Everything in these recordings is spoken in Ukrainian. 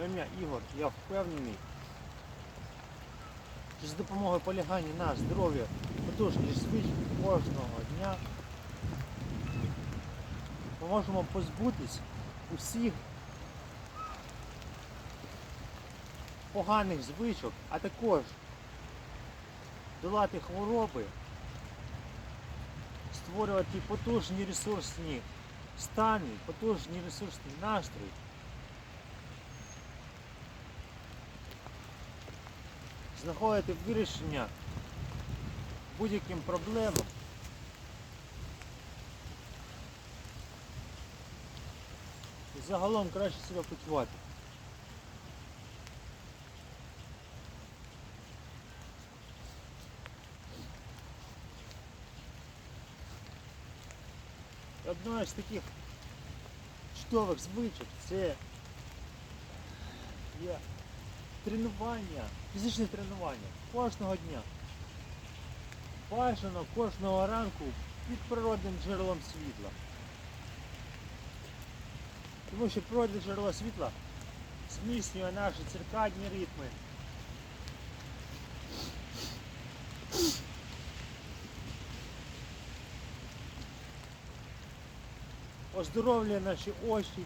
Моє Ігор, я впевнений, що з допомогою полягання на здоров'я потужні звички кожного дня ми можемо позбутись усіх поганих звичок, а також долати хвороби, створювати потужні ресурсні стани, потужні ресурсні настрої. Знаходити вирішення будь-яким проблемам. І загалом краще себе почувати. Одна з таких чудових звичок це є тренування, фізичне тренування кожного дня. Бажано кожного ранку під природним джерелом світла. Тому що природне джерело світла зміцнює наші циркадні ритми. Оздоровлює наші очі.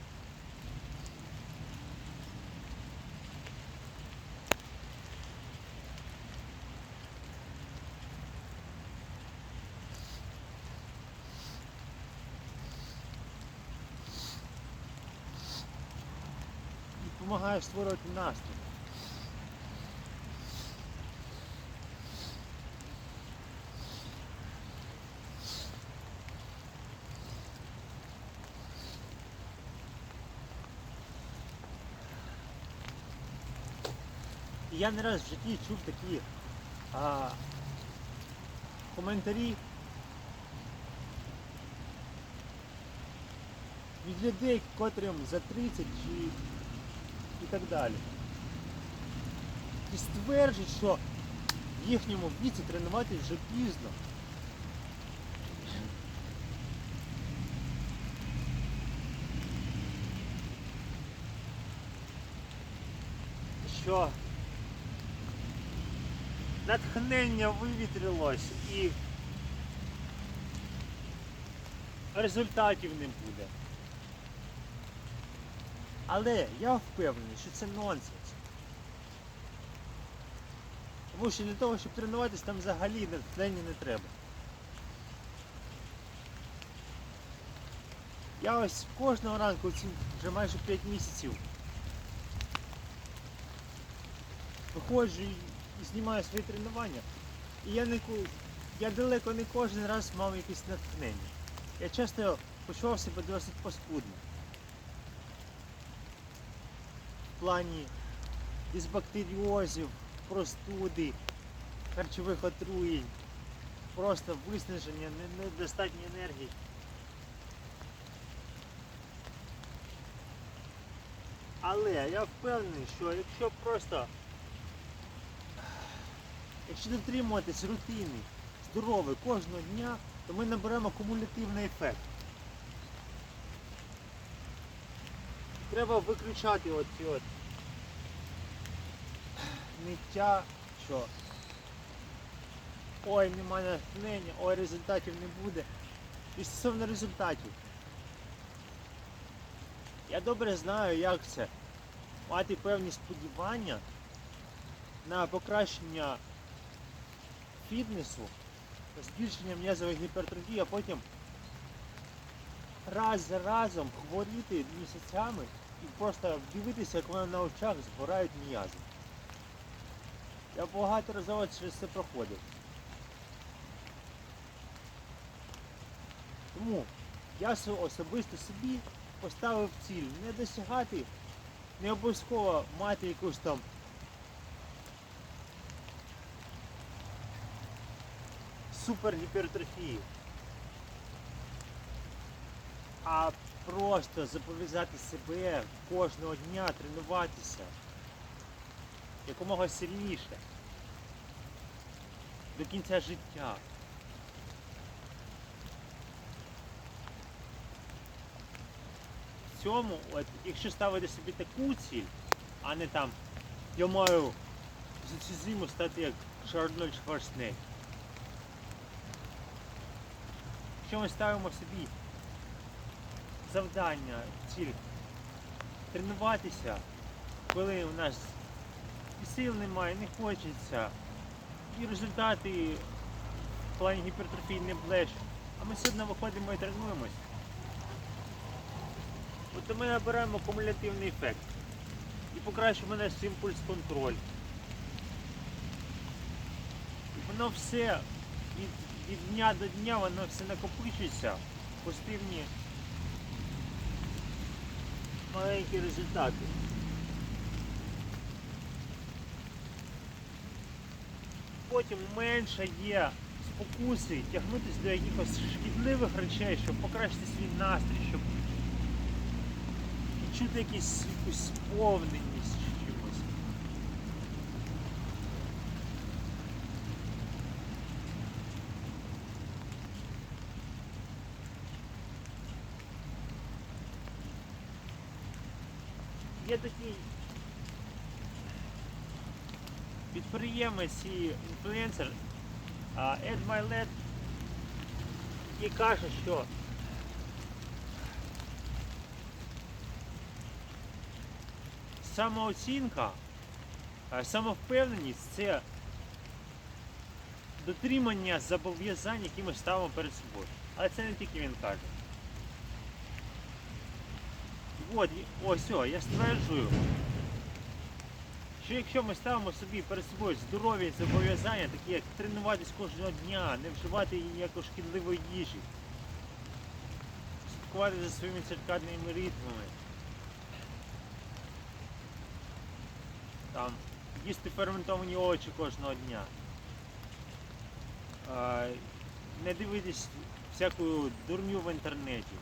І допомагає створювати настрій. І я не раз в житті чув такі а, коментарі від людей, котрим за 30 чи так далі. І стверджують, що в їхньому віці тренуватись вже пізно. Що натхнення вивітрилось і результатів не буде. Але я впевнений, що це нонсенс. Тому що для того, щоб тренуватись, там взагалі натхнення не треба. Я ось кожного ранку ці вже майже 5 місяців виходжу і, знімаю свої тренування. І я не я далеко не кожен раз мав якесь натхнення. Я часто почував себе досить паскудно. В плані із бактеріозів, простуди, харчових отруєнь, просто виснаження, недостатньо енергії. Але я впевнений, що якщо просто якщо дотримуватись рутини здорової кожного дня, то ми наберемо кумулятивний ефект. Треба виключати оці от ниття, що ой, немає натхнення, ой, результатів не буде. І стосовно результатів. Я добре знаю, як це мати певні сподівання на покращення фітнесу, збільшення м'язової гіпертрофії, а потім раз за разом хворіти місяцями і просто дивитися, як в мене на очах збирають м'язи. Я багаторазово через це проходив. Тому я особисто собі поставив ціль не досягати, не обов'язково мати якусь там супергіпертрофію, а просто зобов'язати себе кожного дня тренуватися якомога сильніше до кінця життя. В цьому, от, якщо ставити собі таку ціль, а не там я маю за цю зиму стати як Шарнольд Шварценеггер. Якщо ми ставимо собі завдання, ціль тренуватися, коли у нас сил немає, не хочеться, і результати в плані гіпертрофії не блещуть, а ми одно виходимо і тренуємось. От ми набираємо кумулятивний ефект і покращуємо наш імпульс контроль. Воно все від, від дня до дня воно все накопичується, позитивні маленькі результати. Потім менше є спокуси тягнутися до якихось шкідливих речей, щоб покращити свій настрій, щоб відчути якусь, якусь сповненість чимось. Є такий підприємець і інфлюенсер Ед Майлет, який каже, що самооцінка, самовпевненість це дотримання зобов'язань, які ми ставимо перед собою. Але це не тільки він каже. От, ось, о, я стверджую, що якщо ми ставимо собі перед собою здорові зобов'язання, такі як тренуватись кожного дня, не вживати ніякої шкідливої їжі, слідкувати за своїми циркадними ритмами, там, їсти ферментовані овочі кожного дня, не дивитись всяку дурню в інтернеті.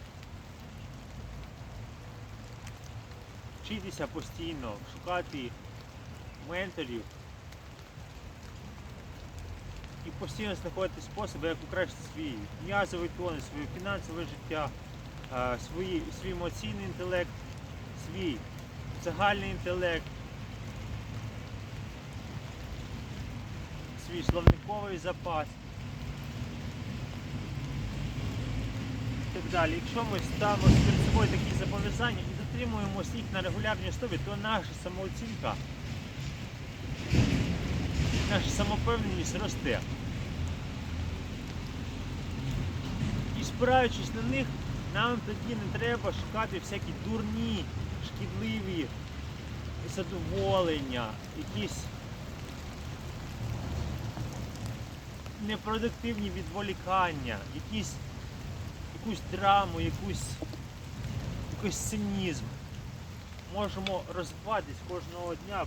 Вчитися постійно, шукати менторів і постійно знаходити способи, як покращити свій м'язовий тонус, своє фінансове життя, свої, свій емоційний інтелект, свій загальний інтелект, свій словниковий запас. І так далі. Якщо ми ставимо перед собою такі зобов'язання і дотримуємося їх на регулярній основі, то наша самооцінка наша самопевненість росте. І спираючись на них, нам тоді не треба шукати всякі дурні, шкідливі задоволення, якісь непродуктивні відволікання, якісь, якусь драму, якусь, якийсь цинізм. Можемо розвиватись кожного дня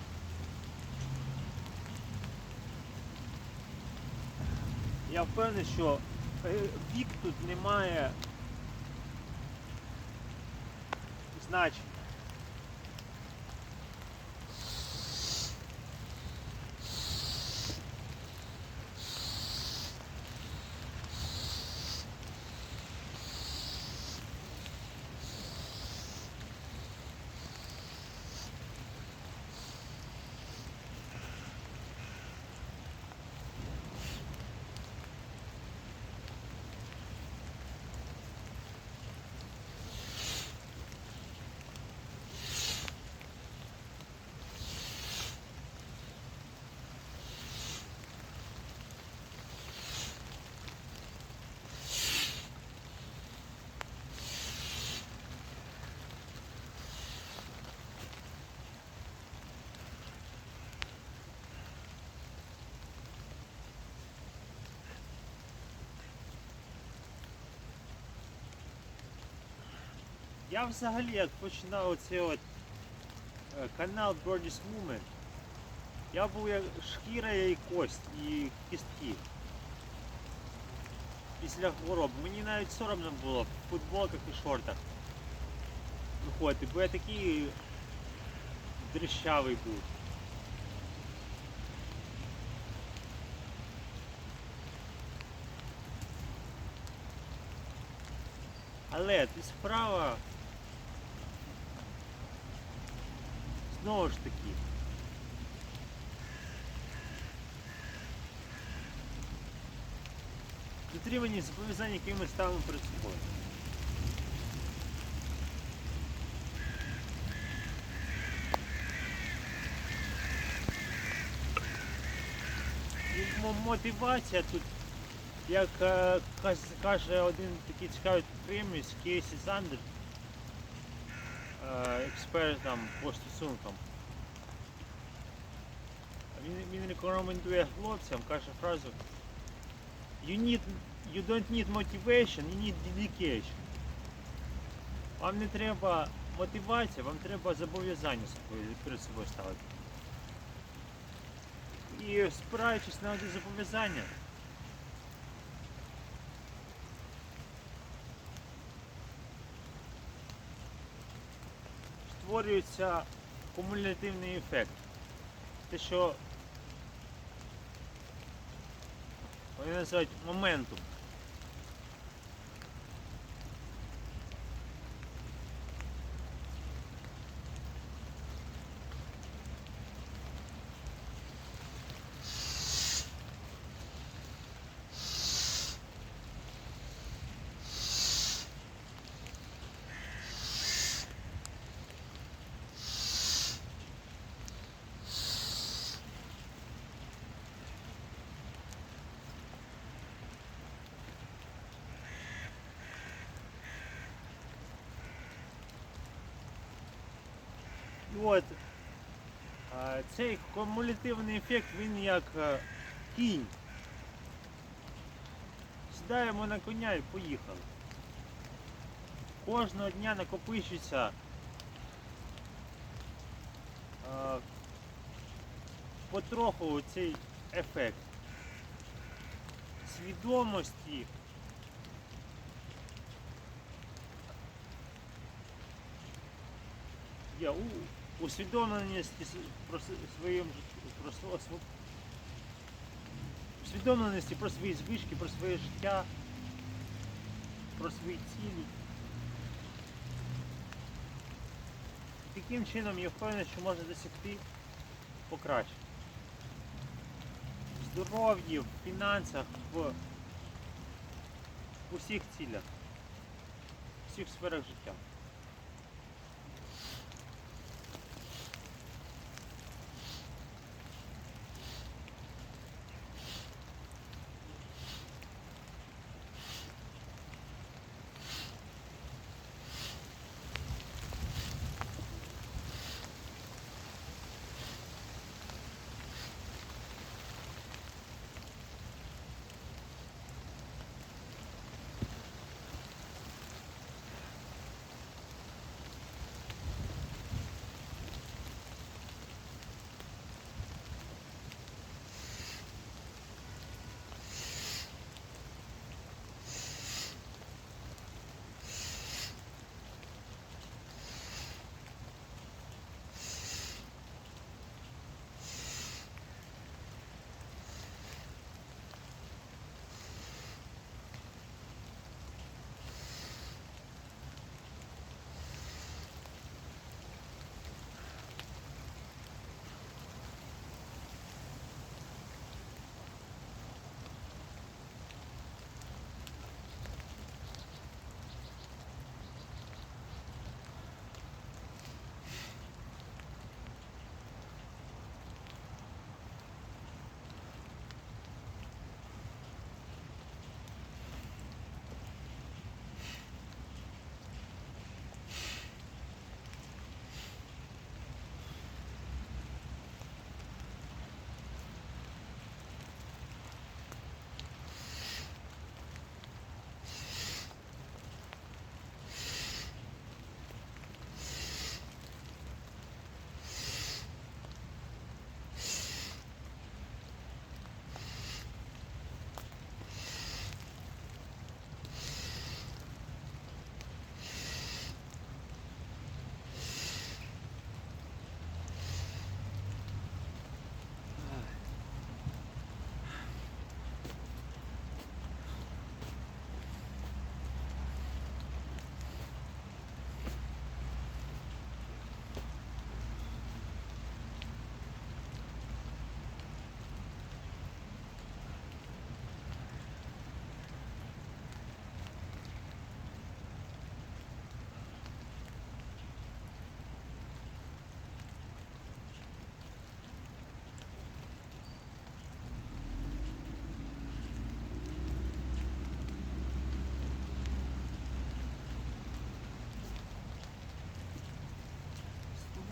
Я впевнений, що е, вік тут немає значення. Я взагалі як починав оцей от е, канал Birdie's Movement, я був як шкіра і кость, і кістки. Після хвороб. Мені навіть соромно було в футболках і шортах виходити, бо я такий дрищавий був. Але тут справа знову ж таки. Дотримані зобов'язань, які ми ставимо перед собою. Мотивація тут, як е, каже один такий цікавий підприємець Кейсі Зандер, е, експерт там по стосункам. Він, він рекомендує хлопцям, каже фразу You need you don't need motivation, you need dedication. Вам не треба мотивація, вам треба зобов'язання перед собою ставити. І спираючись на ці зобов'язання, створюється кумулятивний ефект. Те, що вони називають моментум. От цей кумулятивний ефект, він як е, кінь. Сідаємо на коня і поїхали. Кожного дня накопичується потроху цей ефект свідомості. Я у, усвідомленість про своєму про усвідомленості про свої звички, про своє життя, про свої цілі. Таким чином я впевнений, що можна досягти покращення. В здоров'ї, в фінансах, в усіх цілях, в всіх сферах життя.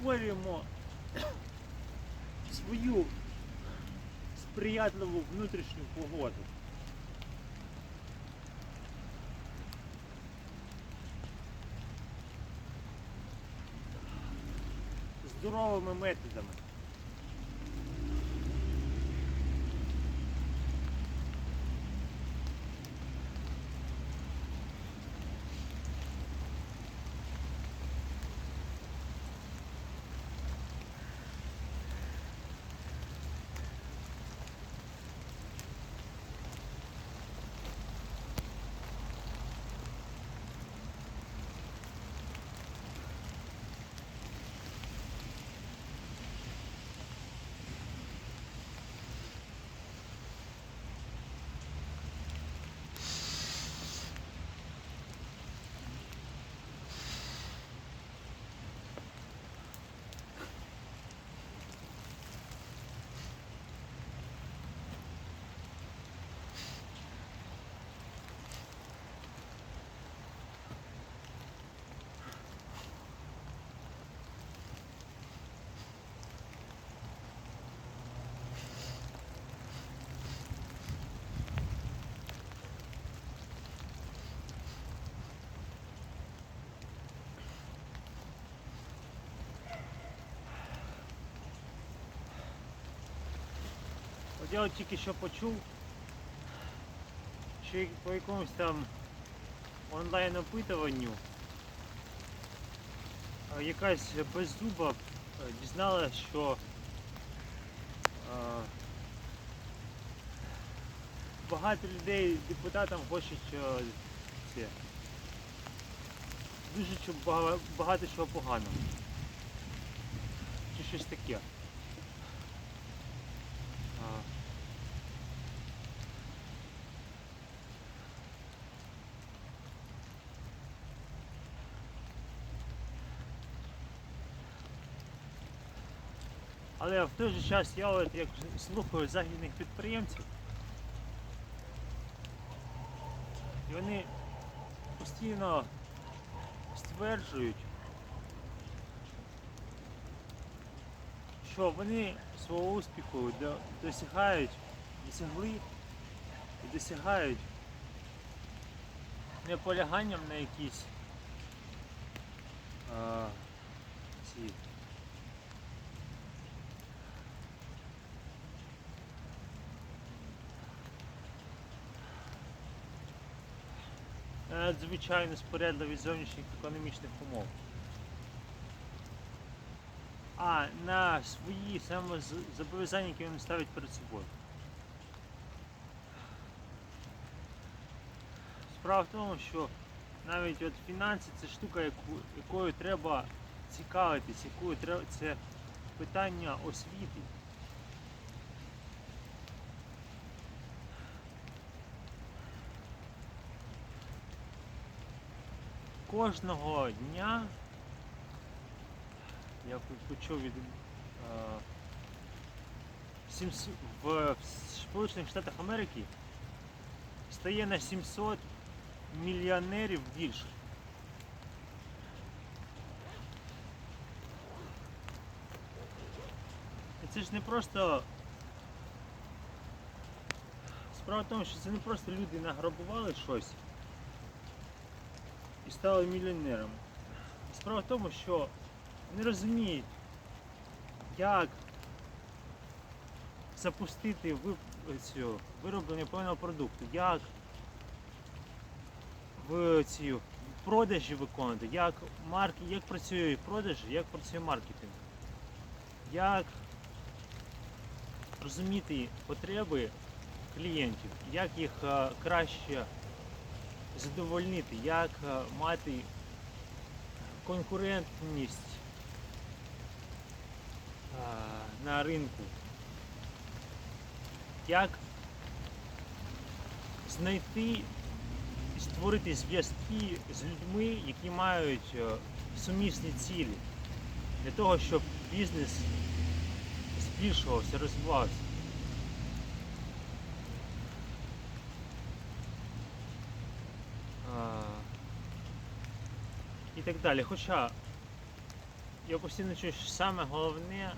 Створюємо свою сприятливу внутрішню погоду. Здоровими методами. Я от тільки що почув, що по якомусь там онлайн опитуванню якась беззуба е, дізналась, що е, багато людей депутатам хочуть е, це, дуже багато чого поганого. Чи щось таке. Але в той же час я от як слухаю західних підприємців, і вони постійно стверджують, що вони свого успіху досягають, досягли і досягають не поляганням на якісь а, ці надзвичайно сприятливість зовнішніх економічних умов. А на свої самозобов'язання, які вони ставлять перед собою. Справа в тому, що навіть от фінанси це штука, яку, якою треба цікавитись, якою треба це питання освіти. Кожного дня я почув від е, в Сполучених Штатах Америки стає на 700 мільйонерів більше. І це ж не просто. Справа в тому, що це не просто люди награбували щось стали мільйонерами. Справа в тому, що вони розуміють, як запустити цю, вироблення певного продукту, як в ці продажі виконувати, як марки, як працює продажі, як працює маркетинг, як розуміти потреби клієнтів, як їх е, краще задовольнити, як е, мати конкурентність е, на ринку, як знайти і створити зв'язки з людьми, які мають е, сумісні цілі, для того, щоб бізнес збільшувався, розвивався. Так далі. Хоча я постійно чую, що саме головне,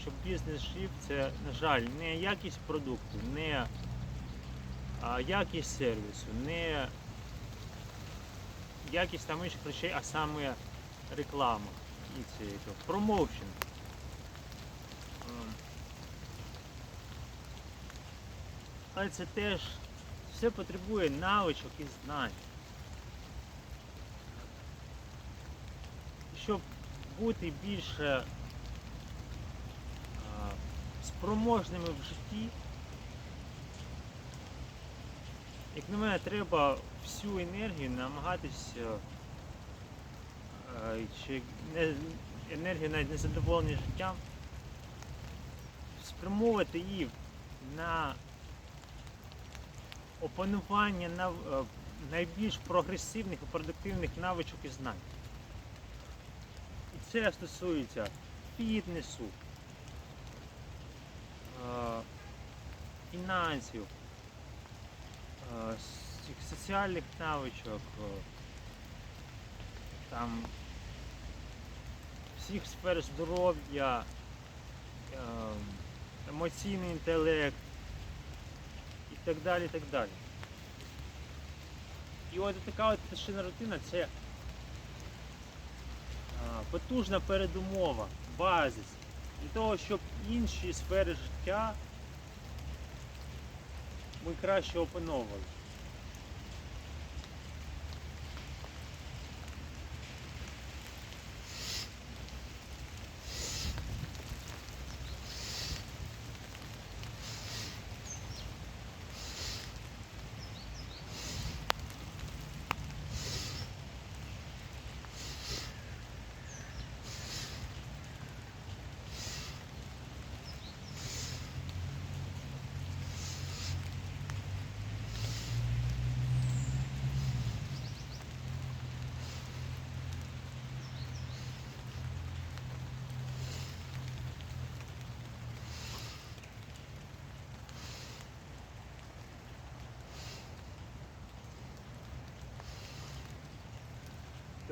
щоб бізнес жив, це, на жаль, не якість продукту, не а, якість сервісу, не якість там інших речей, а саме реклама і це промоушен. Ем. Але це теж все потребує навичок і знань. Щоб бути більше спроможними в житті, як на мене, треба всю енергію намагатися е, чи енергію навіть незадоволення життям, спрямовувати її на опанування е, найбільш прогресивних і продуктивних навичок і знань. Це стосується фітнесу, фінансів, соціальних навичок, там всіх сфер здоров'я, емоційний інтелект і так далі. І так далі. І от така от пташина рутина це потужна передумова, базис для того, щоб інші сфери життя ми краще опановували.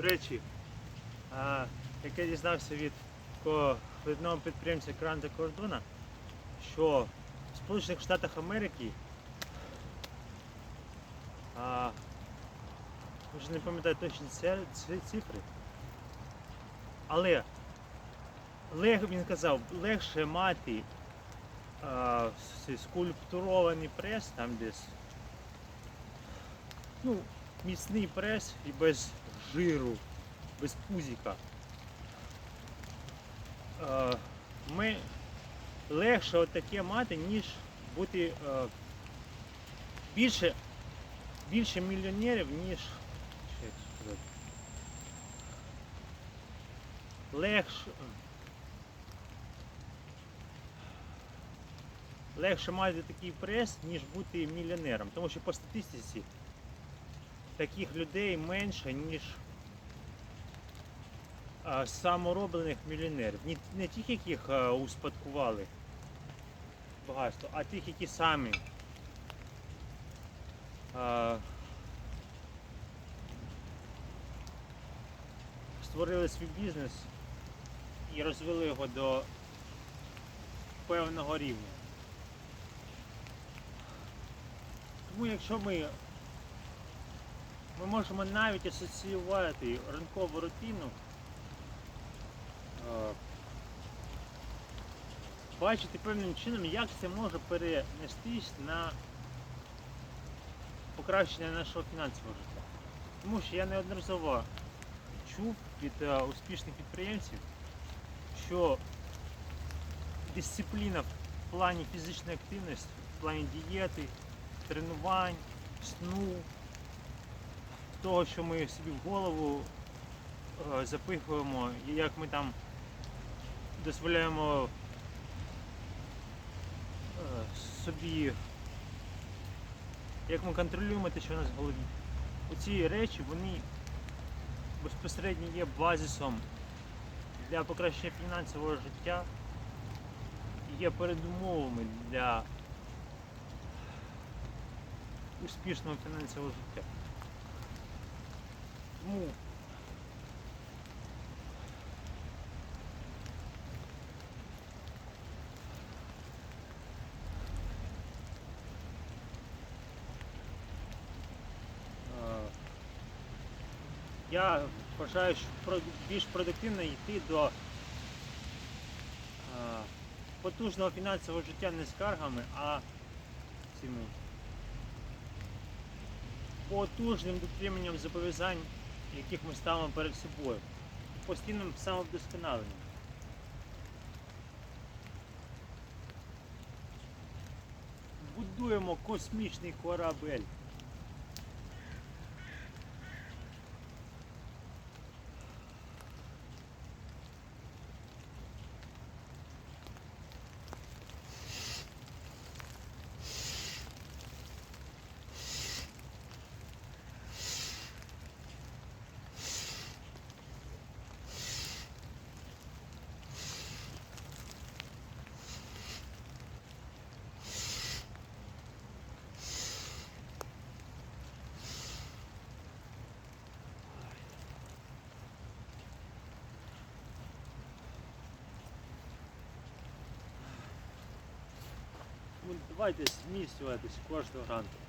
Речі, як я дізнався від такого видного підприємця Гранта Кордона, що в Сполучених Штатах Америки вже не пам'ятаю точні ці, цифри, але лег, він казав, легше мати скульптурований прес, там десь ну, міцний прес і без жиру, без пузіка. Е, Ми легше отаке мати, ніж бути е, більше, більше мільйонерів, ніж. Легше. Легше мати такий прес, ніж бути мільйонером. Тому що по статистиці таких людей менше, ніж самороблених мільйонерів. Не, тих, яких успадкували багатство, а тих, які самі створили свій бізнес і розвили його до певного рівня. Тому якщо ми ми можемо навіть асоціювати ранкову рутину, е, бачити певним чином, як це може перенестись на покращення нашого фінансового життя. Тому що я неодноразово чув від е, успішних підприємців, що дисципліна в плані фізичної активності, в плані дієти, тренувань, сну, того, що ми собі в голову е, запихуємо, і як ми там дозволяємо е, собі, як ми контролюємо те, що у нас в голові. Оці речі, вони безпосередньо є базисом для покращення фінансового життя, і є передумовами для успішного фінансового життя. Ну. му. Я вважаю, що більш продуктивно йти до потужного фінансового життя не скаргами, а цими потужним дотриманням зобов'язань яких ми ставимо перед собою, постійним самовдосконаленням. Будуємо космічний корабель. Давайте зміцнюватись кожного ранку.